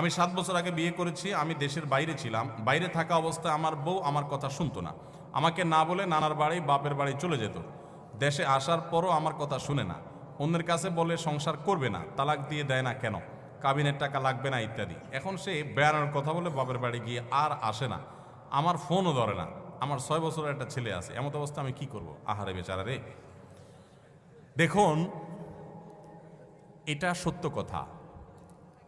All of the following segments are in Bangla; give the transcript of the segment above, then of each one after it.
আমি সাত বছর আগে বিয়ে করেছি, আমি দেশের বাইরে ছিলাম। বাইরে থাকা অবস্থায় আমার বউ আমার কথা শুনতো না। আমাকে না বলে নানার বাড়ি, বাপের বাড়ি চলে যেত। দেশে আসার পরও আমার কথা শুনে না। অন্যের কাছে বলে সংসার করবে না, তালাক দিয়ে দেয় না কেন? কাবিনের টাকা লাগবে না, ইত্যাদি। এখন সে বেড়ানোর কথা বলে বাপের বাড়ি গিয়ে আর আসে না। আমার ফোনও ধরে না। আমার ছয় বছরের একটা ছেলে আছে। এমত অবস্থা আমি কি করব? আহারে বেচারা রে। দেখুন, এটা সত্য কথা।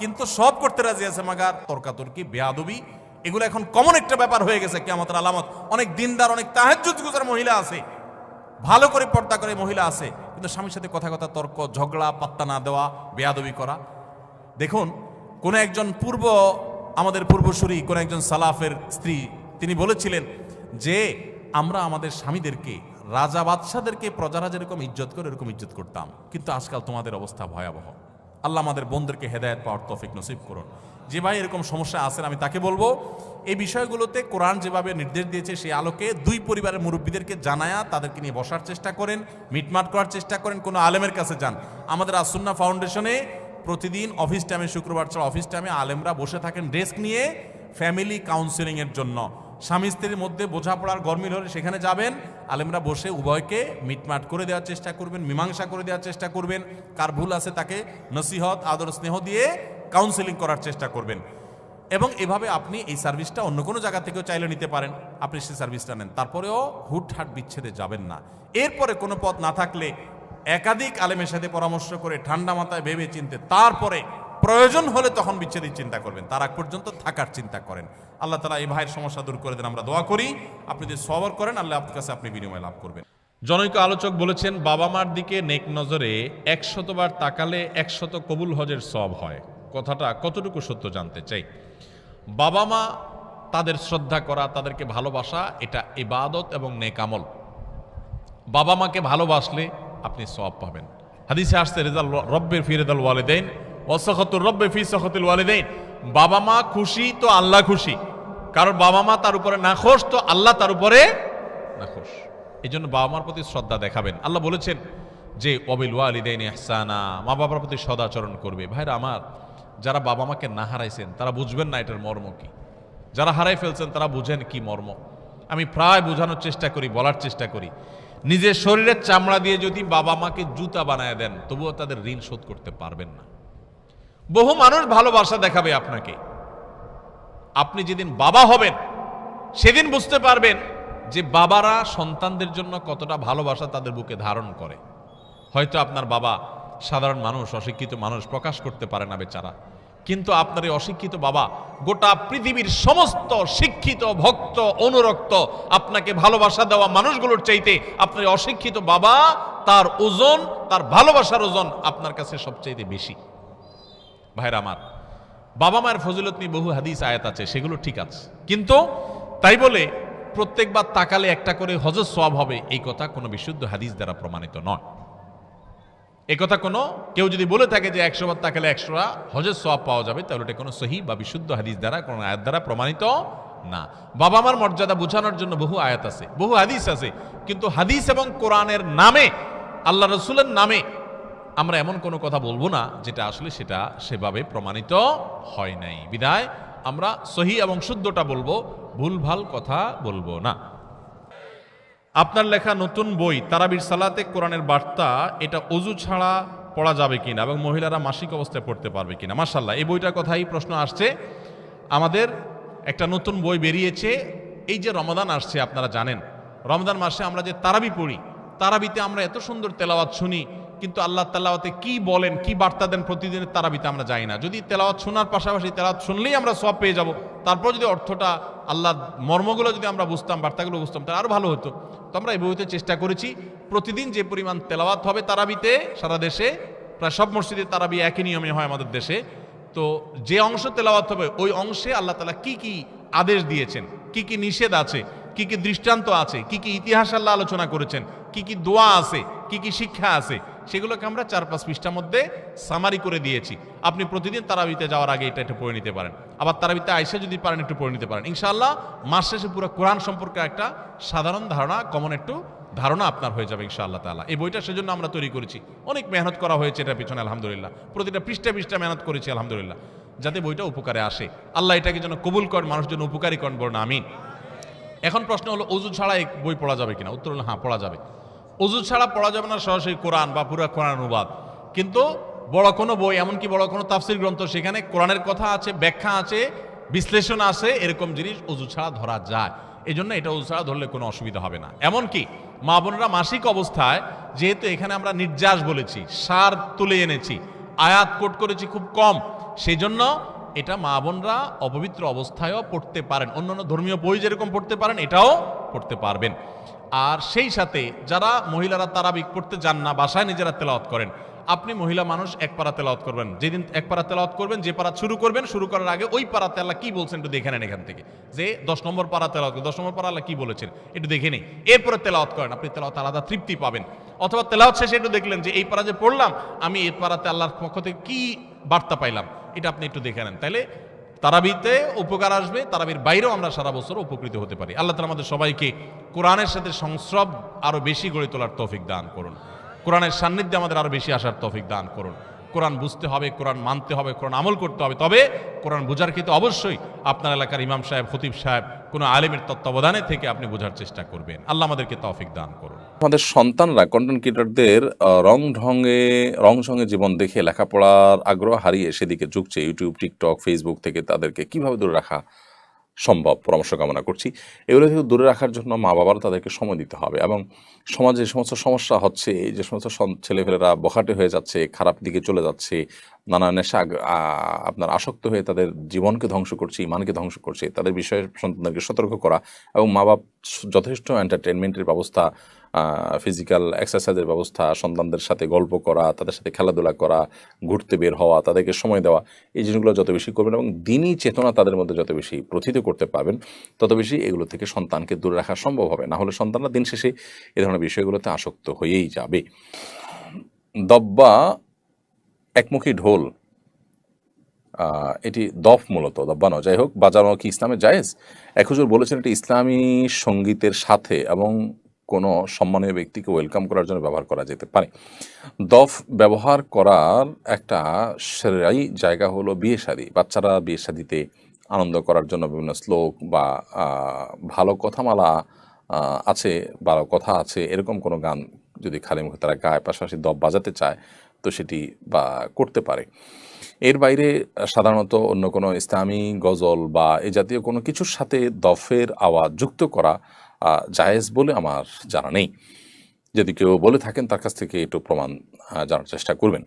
কিন্তু সব করতে রাজি আছে, মাগার। তর্কাতর্কি, বেয়াদবি, এগুলো এখন কমন একটা ব্যাপার হয়ে গেছে কেমতের আলামত। অনেক দিনদার, অনেক তাহাজ্জুদ গুজার মহিলা আছে। ভালো করে পর্দা করে মহিলা আছে, কিন্তু স্বামীর সাথে কথা কথা, তর্ক, ঝগড়া, পাত্তা না দেওয়া, বেয়াদবি করা। দেখুন, কোন একজন পূর্ব, আমাদের পূর্বসূরি, কোন একজন সালাফের স্ত্রী, তিনি বলেছিলেন যে, আমরা আমাদের স্বামীদেরকে, রাজা বাদশাদেরকে, প্রজারা যেরকম ইজ্জত করে এরকম ইজ্জত করতাম। কিন্তু আজকাল তোমাদের অবস্থা ভয়াবহ। আল্লাহ আমাদের বোনদেরকে হেদায়ত পাওয়ার তফিক নসিব করুন। যে ভাই এরকম সমস্যা আছেন, আমি তাকে বলব, এই বিষয়গুলোতে কোরআন যেভাবে নির্দেশ দিয়েছে, সেই আলোকে দুই পরিবারের মুরব্বীদেরকে জানায়া তাদেরকে নিয়ে বসার চেষ্টা করেন, মিটমাট করার চেষ্টা করেন, কোনো আলেমের কাছে যান। আমাদের আসুন্না ফাউন্ডেশনে প্রতিদিন অফিস টাইমে, শুক্রবার ছাড়া অফিস টাইমে আলেমরা বসে থাকেন, ডেস্ক নিয়ে ফ্যামিলি কাউন্সিলিং এর জন্য। স্বামী স্ত্রীর মধ্যে বোঝাপড়ার গরমিল হলে সেখানে যাবেন। আলেমরা বসে উভয়কে মিটমাট করে দেওয়ার চেষ্টা করবেন, মীমাংসা করে দেওয়ার চেষ্টা করবেন। কার ভুল আছে তাকে নসিহত, আদর, স্নেহ দিয়ে কাউন্সেলিং করার চেষ্টা করবেন। এবং এভাবে আপনি এই সার্ভিসটা অন্য কোনো জায়গা থেকেও চাইলে নিতে পারেন। আপনি সেই সার্ভিসটা নেন। তারপরেও হুটহাট বিচ্ছেদে যাবেন না। এরপরে কোনো পথ না থাকলে একাধিক আলেমের সাথে পরামর্শ করে ঠান্ডা মাথায় ভেবে চিনতে তারপরে প্রয়োজন হলে তখন বিচ্ছেদের চিন্তা করবেন। তার আগ পর্যন্ত থাকার চিন্তা করেন। আল্লাহ তালা এই ভাইয়ের সমস্যা দূর করে দেন। আমরা দোয়া করি, আপনি যদি সবর করেন, আল্লাহ আপনার কাছে আপনি বিনিময় লাভ করবেন। জনৈক আলোচক বলেছেন, বাবা মার দিকে নেক নজরে একশতবার তাকালে একশত কবুল হজের সব হয়। কথাটা কতটুকু সত্য জানতে চাই? বাবা মা তাদের শ্রদ্ধা করা, তাদেরকে ভালোবাসা, এটা ইবাদত এবং নেকামল বাবা মাকে ভালোবাসলে আপনি সব পাবেন। হাদিসে আসতে রেজাল রব্বের ফি রেজাল ওয়াসাখাতুর রব্বে ফি সাখাতুল ওয়ালিদাইন। বাবা মা খুশি তো আল্লাহ খুশি। কারণ বাবা মা তার উপরে নাখোশ, তো আল্লাহ তার উপরে নাখোশ। এই জন্য বাবা মার প্রতি শ্রদ্ধা দেখাবেন। আল্লাহ বলেছেন যে অবিল ওয়ালিদাইন ইহসানা। মা বাবার প্রতি সদাচরণ করবে। ভাইরা আমার, যারা বাবা মাকে না হারাইছেন, তারা বুঝবেন না এটার মর্ম কি। যারা হারাই ফেলছেন, তারা বুঝেন কি মর্ম। আমি প্রায় বোঝানোর চেষ্টা করি, বলার চেষ্টা করি। নিজের শরীরের চামড়া দিয়ে যদি বাবা মাকে জুতা বানায় দেন, তবুও তাদের ঋণ শোধ করতে পারবেন না। বহু মানুষ ভালোবাসা দেখাবে আপনাকে। আপনি যেদিন বাবা হবেন, সেদিন বুঝতে পারবেন যে বাবারা সন্তানদের জন্য কতটা ভালোবাসা তাদের বুকে ধারণ করে। হয়তো আপনার বাবা সাধারণ মানুষ, অশিক্ষিত মানুষ, প্রকাশ করতে পারে না বেচারা। কিন্তু আপনার এই অশিক্ষিত বাবা গোটা পৃথিবীর সমস্ত শিক্ষিত, ভক্ত, অনুরক্ত, আপনাকে ভালোবাসা দেওয়া মানুষগুলোর চাইতে আপনার অশিক্ষিত বাবা তার ওজন, তার ভালোবাসার ওজন আপনার কাছে সবচাইতে বেশি। ভাইরা আমার, বাবা মায়ের ফজিলত নিয়ে বহু হাদিস, আয়াত আছে, সেগুলো ঠিক আছে। কিন্তু তাই বলে প্রত্যেকবার তাকালে একটা করে হজর সওয়াব হবে, এই কথা কোনো বিশুদ্ধ হাদিস দ্বারা প্রমাণিত নয়। এ কথা কোনো, কেউ যদি বলে থাকে যে একশো বার তাকালে একশোটা হজের সওয়াব পাওয়া যাবে, তাহলে এটা কোনো সহি বা বিশুদ্ধ হাদিস দ্বারা, কোনো আয়াত দ্বারা প্রমাণিত না। বাবা মার মর্যাদা বোঝানোর জন্য বহু আয়াত আছে, বহু হাদিস আছে, কিন্তু হাদিস এবং কোরআনের নামে, আল্লাহ রসুলের নামে আমরা এমন কোনো কথা বলব না যেটা আসলে সেটা সেভাবে প্রমাণিত হয় নাই। বিদায়, আমরা সহি এবং শুদ্ধটা বলব, ভুলভাল কথা বলব না। আপনার লেখা নতুন বই, তারাবির সালাতে কোরআনের বার্তা, এটা অজু ছাড়া পড়া যাবে কিনা এবং মহিলারা মাসিক অবস্থায় পড়তে পারবে কিনা? মার্শাল্লাহ এই বইটার কথাই প্রশ্ন আসছে। আমাদের একটা নতুন বই বেরিয়েছে, এই যে রমাদান আসছে, আপনারা জানেন। রমজান মাসে আমরা যে তারাবি পড়ি, তারাবিতে আমরা এত সুন্দর তেলাওয়াত শুনি কিন্তু আল্লাহ তাল্লাওয়াতে কি বলেন, কি বার্তা দেন প্রতিদিনের তারাবিতে আমরা যাই না। যদি তেলাওয়াত শোনার পাশাপাশি তেলাওয়াত শুনলেই আমরা সব পেয়ে যাব, তারপর যদি অর্থটা আল্লাহ মর্মগুলো যদি আমরা বুঝতাম, বার্তাগুলো বুঝতাম, তাহলে আরও ভালো হতো। তো আমরা এই বইতে চেষ্টা করেছি, প্রতিদিন যে পরিমাণ তেলাওয়াত হবে তারাবিতে, সারা দেশে, প্রায় সব মসজিদে তারাবি একই নিয়মে হয় আমাদের দেশে। তো যে অংশ তেলাওয়াত হবে, ওই অংশে আল্লাহ তালা কি কি আদেশ দিয়েছেন, কি কি নিষেধ আছে, কি কি দৃষ্টান্ত আছে, কি কি ইতিহাস আল্লাহ আলোচনা করেছেন, কি কি দোয়া আছে, কি কি শিক্ষা আছে সেগুলোকে আমরা চার পাঁচ পৃষ্ঠার মধ্যে সামারি করে দিয়েছি। আপনি প্রতিদিন তারাবিতে যাওয়ার আগে এটা একটু পড়ে নিতে পারেন। আবার তারাবিতে আইসে যদি পারেন, একটু পড়ে নিতে পারেন। ইনশাআল্লাহ, মাস শেষে পুরো কোরআন সম্পর্কে একটা সাধারণ ধারণা কমন একটু ধারণা আপনার হয়ে যাবে ইনশাআল্লাহ তালা এই বইটা সেজন্য আমরা তৈরি করেছি। অনেক মেহনত করা হয়েছে এটার পিছনে, আলহামদুলিল্লাহ। প্রতিটা পৃষ্ঠা পৃষ্ঠা মেহনত করেছি, আলহামদুলিল্লাহ। যাতে বইটা উপকারে আসে। আল্লাহ এটাকে যেন কবুল করেন মানুষ যেন উপকারী করেন বলেন, আমিন। এখন প্রশ্ন হলো অজু ছাড়া বই পড়া যাবে কিনা? উত্তর হলো হ্যাঁ পড়া যাবে। অজু ছাড়া পড়া যাবে না সরাসরি কোরআন বা পুরা কোরআন অনুবাদ। কিন্তু বড় কোনো বই, এমনকি বড় কোনো তাফসির গ্রন্থ, সেখানে কোরআনের কথা আছে, ব্যাখ্যা আছে, বিশ্লেষণ আছে, এরকম জিনিস অজু ছাড়া ধরা যায়। এই জন্য এটা অজু ছাড়া ধরলে কোনো অসুবিধা হবে না। এমনকি মা বোনরা মাসিক অবস্থায়, যেহেতু এখানে আমরা নির্যাস বলেছি, সার তুলে এনেছি, আয়াত কোট করেছি খুব কম সেই জন্য এটা মা বোনরা অপবিত্র অবস্থায়ও পড়তে পারেন। অন্যান্য ধর্মীয় বই যেরকম পড়তে পারেন, এটাও পড়তে পারবেন। আর সেই সাথে যারা মহিলারা তারাবিক পড়তে যান না, বাসায় নিজেরা তেলাওয়াত করেন। আপনি মহিলা মানুষ, এক পারা তেলাওয়াত করবেন। যেদিন এক পারা তেলাওয়াত করবেন, যে পারা শুরু করবেন, শুরু করার আগে ওই পারাতে আল্লাহ কি বলছেন একটু দেখে নেন এখান থেকে। যে দশ নম্বর পারা তেলাওয়াত দশ নম্বর পারা আল্লাহ কি বলেছেন, একটু দেখে নেই। এরপরে তেলাওয়াত করেন, আপনি তেলাওয়াত আলাদা তৃপ্তি পাবেন। অথবা তেলাওয়াত শেষে একটু দেখলেন যে, এই পারা যে পড়লাম, আমি এই পারাতে আল্লাহর পক্ষ থেকে কি বার্তা পাইলাম? এটা আপনি একটু দেখে নেন। তাইলে তারাবিতে উপকার আসবে, তারাবির বাইরেও আমরা সারা বছর উপকৃত হতে পারি। আল্লাহ তালা আমাদের সবাইকে কোরআনের সাথে সংস্রব আরও বেশি গড়ে তোলার তৌফিক দান করুন। কোরআনের সান্নিধ্যে আমাদের আরও বেশি আসার তৌফিক দান করুন। কোরআন বুঝতে হবে, কোরআন মানতে হবে, কোরআন আমল করতে হবে। তবে কোরআন বোঝার ক্ষেত্রে অবশ্যই আপনার এলাকার ইমাম সাহেব, খতিব সাহেব, কোনো আলেমের তত্ত্বাবধানে থেকে আপনি বোঝার চেষ্টা করবেন। আল্লাহ আমাদেরকে তৌফিক দান করুন। আমাদের সন্তানরা কন্টেন্ট ক্রিয়েটরদের রং ঢঙ্গে রং সঙ্গে জীবন দেখে লেখাপড়ার আগ্রহ হারিয়ে সেদিকে ঝুঁকছে ইউটিউব টিকটক ফেসবুক থেকে তাদেরকে কীভাবে দূরে রাখা সম্ভব পরামর্শ কামনা করছি। এগুলো থেকে দূরে রাখার জন্য মা বাবারা তাদেরকে সময় দিতে হবে এবং সমাজে যে সমস্ত সমস্যা হচ্ছে যে সমস্ত ছেলেপেলেরা বখাটে হয়ে যাচ্ছে, খারাপ দিকে চলে যাচ্ছে নানা নেশা আপনার আসক্ত হয়ে তাদের জীবনকে ধ্বংস করছে, ইমানকে ধ্বংস করছে, তাদের বিষয়ে সন্তানদেরকে সতর্ক করা এবং মা বাপ যথেষ্ট এন্টারটেনমেন্টের ব্যবস্থা ফিজিক্যাল এক্সারসাইজের ব্যবস্থা, সন্তানদের সাথে গল্প করা, তাদের সাথে খেলাধুলা করা, ঘুরতে বের হওয়া, তাদেরকে সময় দেওয়া, এই জিনিসগুলো যত বেশি করবেন এবং দিনই চেতনা তাদের মধ্যে যত বেশি প্রথিত করতে পারবেন, তত বেশি এগুলো থেকে সন্তানকে দূরে রাখা সম্ভব হবে। না হলে সন্তানরা দিন শেষে এ ধরনের বিষয়গুলোতে আসক্ত হয়েই যাবে। দব্বা একমুখী ঢোল এটি দফ মূলত দব্বানো যাই হোক, বাজানো কি ইসলামে জায়েজ? এক হুজুর বলেছেন, এটি ইসলামী সঙ্গীতের সাথে এবং কোনো সম্মানীয় ব্যক্তিকে ওয়েলকাম করার জন্য ব্যবহার করা যেতে পারে। দফ ব্যবহার করার একটা সেরাই জায়গা হলো বিয়ে শাদী। বাচ্চারা বিয়ে শাদিতে আনন্দ করার জন্য বিভিন্ন শ্লোক বা ভালো কথামালা আছে বা কথা আছে, এরকম কোনো গান যদি খালি মুখে তারা গায়, পাশাপাশি দফ বাজাতে চায়, তো সেটি বা, করতে পারে। এর বাইরে সাধারণত অন্য কোনো ইসলামী গজল বা এ জাতীয় কোনো কিছুর সাথে দফের আওয়াজ যুক্ত করা জায়েজ বলে আমার জানা নেই। যদি কেউ বলে থাকেন তার কাছ থেকে একটু প্রমাণ জানার চেষ্টা করবেন।